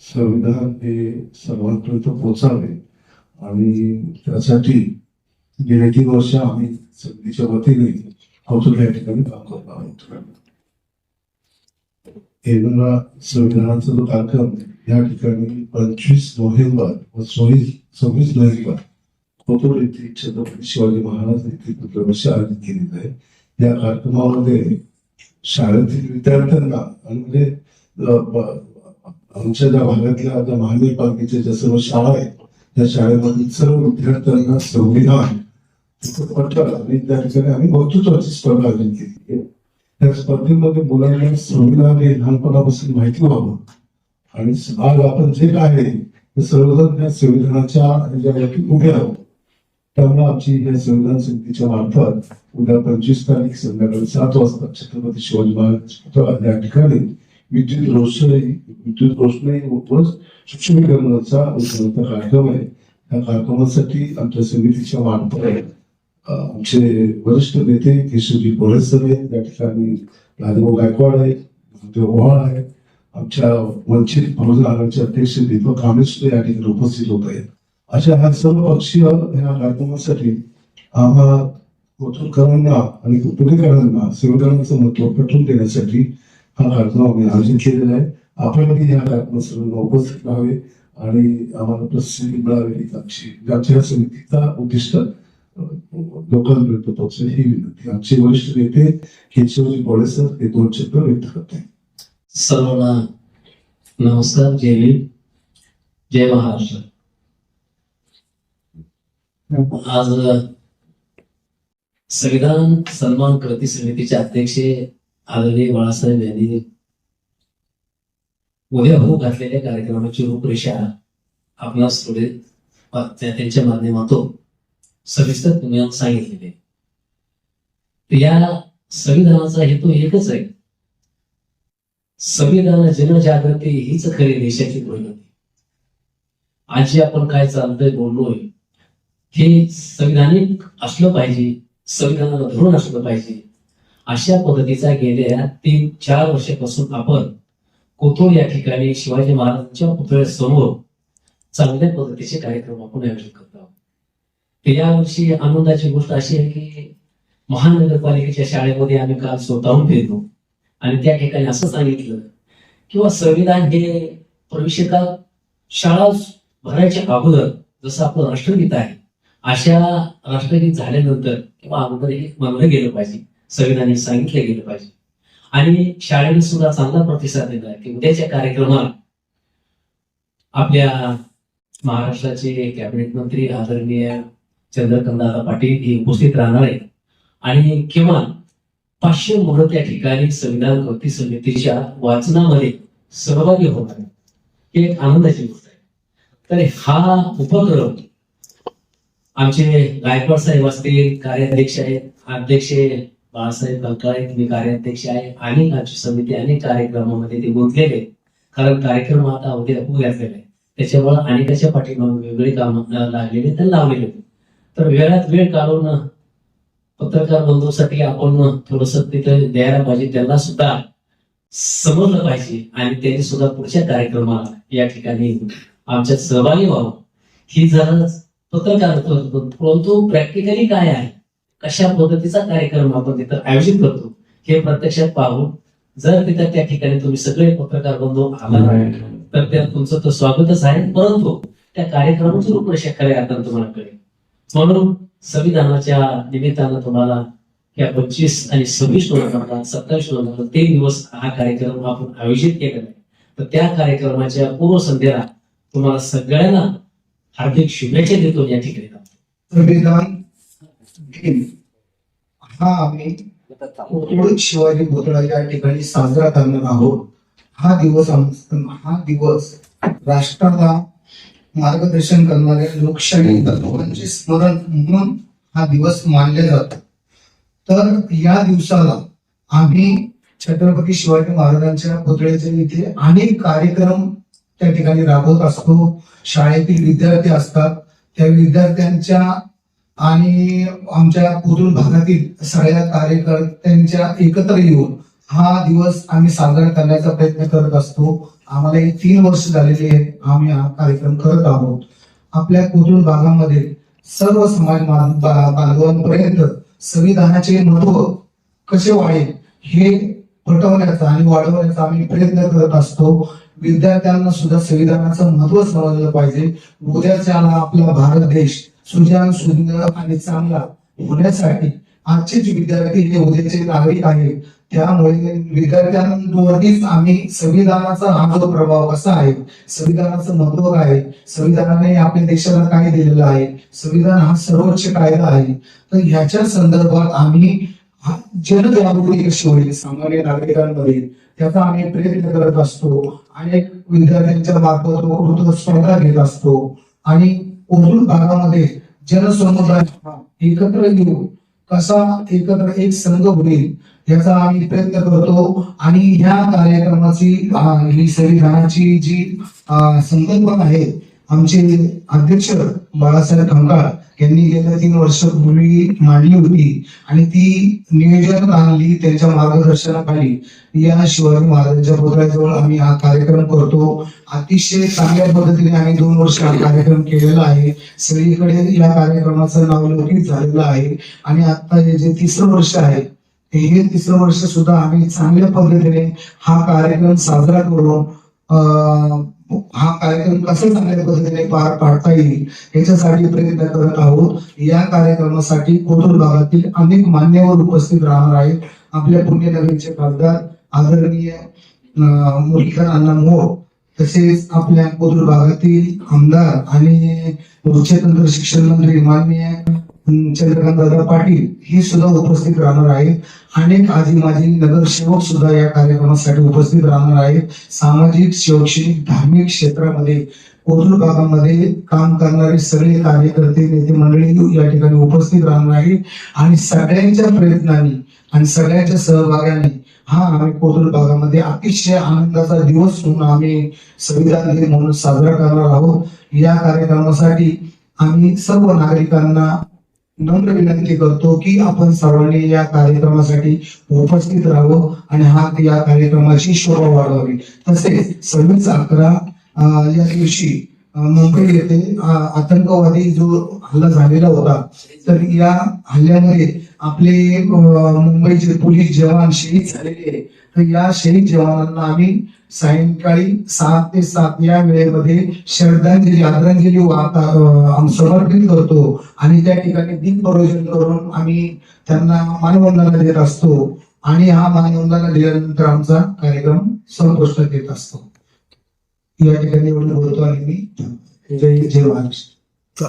संविधान हे सर्वांपर्यंत पोहोचावे आणि त्यासाठी गेल्या तीन वर्ष आम्ही समितीच्या वतीने कौतुक या ठिकाणी काम करत आहोत. येणारा संविधानाचा जो कार्यक्रम या ठिकाणी पंचवीस नोव्हेंबर व सव्वीस सव्वीस नोव्हेंबर कोथरूड येथे छत्रपती शिवाजी महाराज येथे पुतळ्यापाशी आयोजित केलेला आहे. या कार्यक्रमामध्ये शाळेतील विद्यार्थ्यांना आणि म्हणजे आमच्या ज्या भागातल्या ज्या महानगरपालिकेच्या ज्या सर्व शाळा आहेत त्या शाळेमधील सर्व विद्यार्थ्यांना संविधान पटल आणि त्या ठिकाणी आम्ही वक्तृत्वाची स्पर्धा आयोजित केली. त्या स्पर्धेमध्ये मुलांना संविधान हे लहानपणापासून माहिती व्हावं. आणि आज आपण जे काय आहे ते सर्वजण त्या संविधानाच्या ह्याच्यावरती उभे आहोत. त्यामुळे आमची या संविधान समितीच्या मार्फत उद्या पंचवीस तारीख संध्याकाळी सात वाजता छत्रपती शिवाजी महाराज या ठिकाणी विद्युत रोषणाई विद्युत रोषणाई व शिक्षणीकरणाचा कार्यक्रम आहे. या कार्यक्रमासाठी आमच्या समितीच्या मार्फत अ, आमचे वरिष्ठ नेते केशवजी बोरेसर आहेत. त्या ठिकाणी राजभाऊ गायकवाड आहेत. महादेव ओव्हाळ आहेत. आमच्या वंचित बहुजन आघाडीचे अध्यक्ष दीपक कामेश्वर या ठिकाणी उपस्थित होत आहेत. अशा ह्या सर्व पक्षीय ह्या कार्यक्रमासाठी आम्हा कोथरूडकरांना आणि पुणेकरांना संविधानाचं महत्त्व पटवून देण्यासाठी कार्यक्रम आम्ही आयोजित केलेलं आहे. आपणही या कार्यक्रमात उपस्थित राहावे आणि आम्हाला प्रसिद्धी मिळावी ही आमची या समितीचा उद्दिष्ट. लोकांपर्यंत पोहोचणे ही विनंती. आमचे वरिष्ठ नेते केशवजी बोळेसर हे दोन चित्र व्यक्त करते सर्वांना नमस्कार. जय भीम जय महाराष्ट्र. आज संविधान सन्मान कृती समितीचे अध्यक्ष आदरणीय बाळासाहेब यांनी उभ्या होऊ घातलेल्या कार्यक्रमाची रूपरेषा आपणास थोडे त्यांच्या माध्यमातून सविस्तर तुम्ही सांगितलेले या संविधानाचा हेतू एकच आहे. संविधान जनजागृती हीच खरी देशाची प्रगती. आज जे आपण काय चालतंय बोललोय हे संविधानिक असलं पाहिजे संविधानाला धरून असलं पाहिजे अशा पद्धतीचा गेल्या तीन चार वर्षापासून आपण कोथरूड या ठिकाणी शिवाजी महाराजांच्या पुतळ्यासमोर चांगल्या पद्धतीचे कार्यक्रम आपण आयोजित करत आहोत. तर यावर्षी आनंदाची गोष्ट अशी आहे की महानगरपालिकेच्या शाळेमध्ये आम्ही काल स्वतःहून फिरलो. आणि त्या ठिकाणी असं सांगितलं किंवा संविधान हे प्रवेशिका शाळा भरायच्या अगोदर जसं आपलं राष्ट्रगीत आहे अशा राष्ट्रगीत झाल्यानंतर किंवा अगोदर हे मानलं गेलं पाहिजे. संविधान सांगितलं गेलं पाहिजे. आणि शाळेने सुद्धा चांगला प्रतिसाद दिला की उद्याच्या कार्यक्रमात आपल्या महाराष्ट्राचे कॅबिनेट मंत्री आदरणीय चंद्रकांतदादा पाटील हे उपस्थित राहणार आहेत. आणि किमान पाचशे मुलं त्या ठिकाणी संविधान कृती समितीच्या वाचनामध्ये सहभागी होत आहे. ही एक आनंदाची गोष्ट आहे. तर हा उपक्रम आमचे गायकवाड साहेब असतील कार्याध्यक्ष आहेत अध्यक्ष बाळासाहेब कंकाळे मी कार्याध्यक्ष आहे. अनेक आमची समिती अनेक कार्यक्रमामध्ये ते गुंतलेले कारण कार्यक्रम आता उद्या होऊ घातलेला आहे त्याच्यामुळे अनेकाच्या पाठीमागे वेगळे काम लागलेले तर लावलेले तर वेळात वेळ काढून पत्रकार बंधूसाठी आपण थोडस तिथे द्यायला पाहिजे. त्यांना सुद्धा समजलं पाहिजे आणि त्यांनी सुद्धा पुढच्या कार्यक्रमाला या ठिकाणी आमच्यात सहभागी व्हावं. ही जरा पत्रकार परंतु प्रॅक्टिकली काय आहे? कशा पद्धतीचा कार्यक्रम आपण तिथं आयोजित करतो हे प्रत्यक्षात पाहून जर तिथं त्या ठिकाणी तुम्ही सगळे पत्रकार बंधू आला तर त्यात तुमचं तर स्वागतच आहे. परंतु त्या कार्यक्रमाची रूपरेषा खऱ्या अर्थानं तुम्हाला कळेल. म्हणून संविधानाच्या निमित्तानं तुम्हाला या पंचवीस आणि सव्वीस नोव्हेंबरला सत्तावीस नोव्हेंबरला तीन दिवस हा कार्यक्रम आपण आयोजित केलेला आहे. तर त्या कार्यक्रमाच्या पूर्वसंध्येला तुम्हाला सगळ्यांना हार्दिक शुभेच्छा देतो या ठिकाणी. संविधान दिन हा आम्ही शिवाजी पुतळा या ठिकाणी साजरा करणार आहोत. हा दिवस हा दिवस राष्ट्राला मार्गदर्शन करणाऱ्या लोकशाही तत्वांचे स्मरण म्हणून हा दिवस मानले जातो. तर या दिवसाला आम्ही छत्रपती शिवाजी महाराजांच्या पुतळ्याच्या इथे अनेक कार्यक्रम त्या ठिकाणी राबवत असतो. शाळेतील विद्यार्थी असतात. त्या विद्यार्थ्यांच्या आणि आमच्या कोथरूड भागातील सगळ्या कार्यकर्त्यांच्या एकत्र येऊन हा दिवस आम्ही साजरा करण्याचा प्रयत्न करत असतो. आम्हाला हे तीन वर्ष झालेली आहेत आम्ही हा कार्यक्रम करत आहोत. आपल्या कोथरूड भागामध्ये सर्व समाज बांधवांपर्यंत संविधानाचे महत्त्व कसे वाढेल हे पटवण्याचा आणि वाढवण्याचा आम्ही प्रयत्न करत असतो. विद्यार्थ्यांना सुद्धा संविधानाचं महत्त्व समजलं पाहिजे. उद्याच्या आपला भारत देश सुजान सुंदर आणि चांगला होण्यासाठी आजचेच विद्यार्थी हे उद्याचे नागरिक आहेत त्यामुळे विद्यार्थ्यांवरतीच आम्ही संविधानाचा हा जो प्रभाव कसा आहे संविधानाचं महत्त्व काय आहे संविधानाने आपल्या देशाला काय दिलेलं आहे संविधान हा सर्वोच्च कायदा आहे तर ह्याच्या संदर्भात आम्ही जनजागृती कशी होईल सामान्य नागरिकांमध्ये त्याचा आम्ही प्रयत्न करत असतो अनेक विद्यार्थ्यांच्या मार्फत स्पर्धा घेत असतो आणि कोकण भागामध्ये जनसमुदाय एकत्र येऊन कसा एकत्र एक संघ होईल याचा आम्ही प्रयत्न करतो. आणि ह्या कार्यक्रमाची ही संविधानाची जी संकल्पना आहे आमचे अध्यक्ष बाळासाहेब खंकाळ यांनी गेल्या तीन वर्षापूर्वी मांडली होती आणि ती नियोजनात आणली त्यांच्या मार्गदर्शनाखाली. या शिवाजी महाराजांच्या पुतळ्याजवळ आम्ही हा कार्यक्रम करतो. अतिशय चांगल्या पद्धतीने आम्ही दोन वर्ष हा कार्यक्रम केलेला आहे. सगळीकडे या कार्यक्रमाचं नाव लौकिक झालेलं आहे. आणि आता हे जे तिसरं वर्ष आहे हे तिसरं वर्ष सुद्धा आम्ही चांगल्या पद्धतीने हा कार्यक्रम साजरा करून हा कार्यक्रम कसा चांगल्या पद्धतीने पार पाडता येईल याच्यासाठी प्रयत्न करत आहोत. या कार्यक्रमासाठी कोथरूड भागातील अनेक मान्यवर उपस्थित राहणार आहेत. आपल्या पुण्यनगरीचे खासदार आदरणीय अं, अण्णा मोह तसेच आपल्या कोथरूड भागातील आमदार आणि उच्चतंत्र शिक्षण मंत्री माननीय चंद्रकांत दादा पाटील हे सुद्धा उपस्थित राहणार आहेत. अनेक आजी माजी नगरसेवक सुद्धा या कार्यक्रमासाठी उपस्थित राहणार आहेत. सामाजिक शैक्षणिक धार्मिक क्षेत्रामध्ये कोथरूड भागामध्ये काम करणारे सगळे कार्यकर्ते नेते मंडळी या ठिकाणी उपस्थित राहणार आहे आणि सगळ्यांच्या प्रयत्नांनी आणि सगळ्यांच्या सहभागाने हा आम्ही कोथरूड भागामध्ये अतिशय आनंदाचा दिवस म्हणून आम्ही संविधान दिन म्हणून साजरा करणार आहोत. या कार्यक्रमासाठी आम्ही सर्व नागरिकांना नम्र विनंती करतो की आपण सर्वांनी या कार्यक्रमासाठी उपस्थित राहावं आणि हा या कार्यक्रमाची शोभा वाढवावी. तसेच सव्वीस अकरा या दिवशी मुंबई येथे आतंकवादी जो हल्ला झालेला होता तर या हल्ल्यामध्ये आपले मुंबईचे पोलीस जवान शहीद झालेले आहे. तर या शहीद जवानांना आम्ही सायंकाळी सात ते सात या वेळेमध्ये श्रद्धांजली आदरांजली समर्पित करतो आणि त्या ठिकाणी दिन प्रयोजन करून आम्ही त्यांना मानवंदना देत असतो आणि हा मानवंदना दिल्यानंतर आमचा कार्यक्रम संपुष्टात येत असतो या ठिकाणी एवढं बोलतो आणि मी जय जय महाराष्ट्र.